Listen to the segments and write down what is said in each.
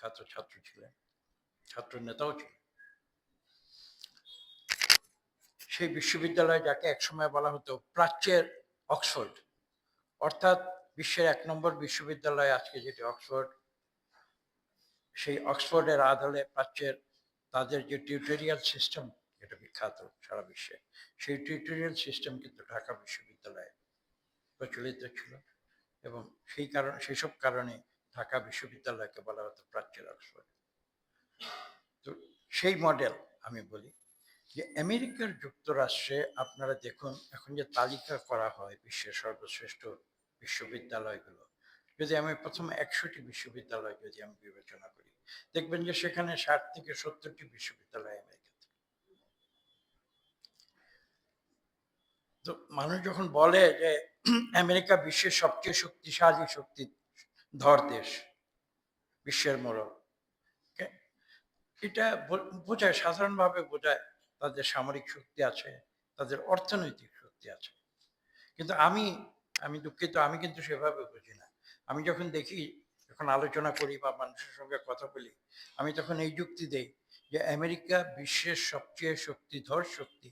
ছাত্র ছিলেন ছাত্র নেতাও ছিলেন সেই বিশ্ববিদ্যালয় যাকে একসময় বলা হতো প্রাচ্যের অক্সফোর্ড, অর্থাৎ বিশ্বের এক নম্বর বিশ্ববিদ্যালয় আজকে যেটি অক্সফোর্ড, সেই অক্সফোর্ডের আদলে প্রাচ্যের তাদের যে টিউটোরিয়াল সিস্টেম, এটা বিখ্যাত সারা বিশ্বে। সেই টিউটোরিয়াল সিস্টেম কিন্তু ঢাকা বিশ্ববিদ্যালয়ে প্রচলিত ছিল এবং সেই কারণ সেসব কারণে ঢাকা বিশ্ববিদ্যালয়কে বলা হতো প্রাচ্যের অক্সফোর্ড তো সেই মডেল আমি বলি যে আমেরিকার যুক্তরাষ্ট্রে আপনারা দেখুন, এখন যে তালিকা করা হয় বিশ্বের সর্বশ্রেষ্ঠ বিশ্ববিদ্যালয়গুলো, যদি আমি প্রথম একশোটি বিশ্ববিদ্যালয় যদি আমি বিবেচনা করি, দেখবেন যে সেখানে ষাট থেকে সত্তরটি বিশ্ববিদ্যালয় আমেরিকাতে। তো মানুষ যখন বলে যে আমেরিকা বিশ্বের সবচেয়ে শক্তিশালী, শক্তি ধর দেশ, বিশ্বের মোড়ল এটা বোঝায়, সাধারণভাবে বোঝায় তাদের সামরিক শক্তি আছে, তাদের অর্থনৈতিক শক্তি আছে। কিন্তু আমি আমি দুঃখিত, আমি কিন্তু সেভাবে বুঝি না। আমি যখন দেখি, যখন আলোচনা করি বা মানুষের সঙ্গে কথা বলি, আমি তখন এই যুক্তি দেই যে আমেরিকা বিশ্বের সবচেয়ে শক্তিধর শক্তি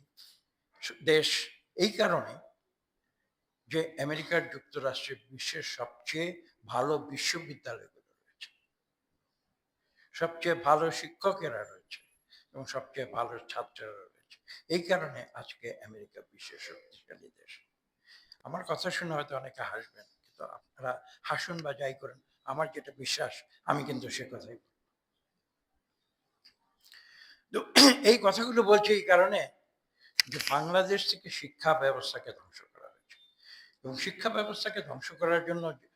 দেশ। এই কারণে যে আমেরিকার যুক্তরাষ্ট্রে বিশ্বের সবচেয়ে ভালো বিশ্ববিদ্যালয়গুলো রয়েছে। সবচেয়ে ভালো শিক্ষকেরা রয়েছে এবং সবচেয়ে ভালো ছাত্ররা রয়েছে। এই কারণে আজকে আমেরিকা বিশ্বের শক্তিশালী দেশ। আমার কথা শুনে হয়তো অনেকে হাসবেন, কিন্তু আপনারা হাসুন বা যাই করেন, আমার যেটা বিশ্বাস, আমি কিন্তু সে কথাই তো এই কথাগুলো বলছি এই কারণে যে বাংলাদেশ থেকে শিক্ষা ব্যবস্থাকে ধ্বংস করা। এবং শিক্ষা ব্যবস্থাকে ধ্বংস করার জন্য